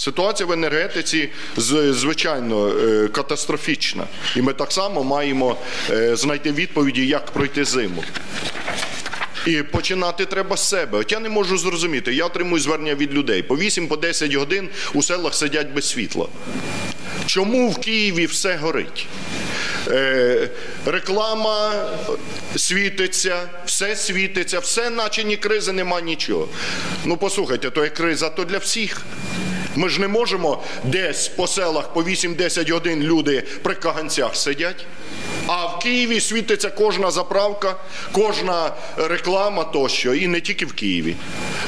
Ситуація в енергетиці звичайно е, катастрофічна, і ми так само маємо е, знайти відповіді, як пройти зиму. І починати треба з себе. От я не можу зрозуміти. Я отримую звернення від людей. По 8 по 10 годин у селах сидять без світла. Чому в Києві все горить? Е, реклама світиться, все світиться, все, наче ні кризи, нема нічого. Ну послухайте, то є криза, то для всіх. Ми ж не можемо десь по селах по 8-10 годин люди при каганцях сидять. А в Києві світиться кожна заправка, кожна реклама тощо, і не тільки в Києві.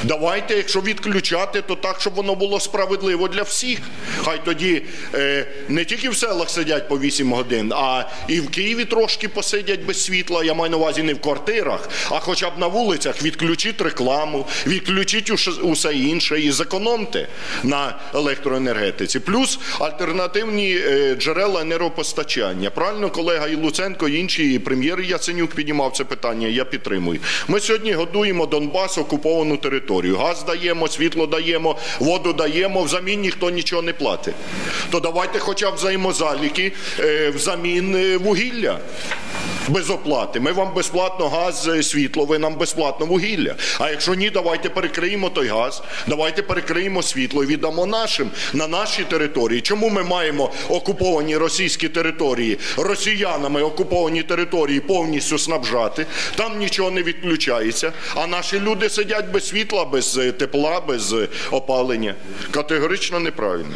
Давайте, якщо відключати, то так, щоб воно було справедливо для всіх. Хай тоді е, не тільки в селах сидять по 8 годин, а і в Києві трошки посидять без світла. Я маю на увазі не в квартирах, а хоча б на вулицях відключіть рекламу, відключіть усе інше і зекономте на електроенергетиці. Плюс альтернативні е, джерела енергопостачання. Правильно, колега і Луценко, і інші і прем'єр Яценюк піднімав це питання. Я підтримую. Ми сьогодні годуємо Донбас окуповану територію. Газ даємо, світло даємо, воду даємо. Взамін ніхто нічого не платить. То давайте, хоча б взаємозаліки е, взамін е, вугілля. Без оплати. Ми вам безплатно газ, е, світло, ви нам безплатно вугілля. А якщо ні, давайте перекриємо той газ, давайте перекриємо світло і віддамо нашим на нашій території. Чому ми маємо окуповані російські території, росіянами окуповані території повністю снабжати, там нічого не відключається, а наші люди сидять без світла, без е, тепла, без е, опалення. Категорично неправильно.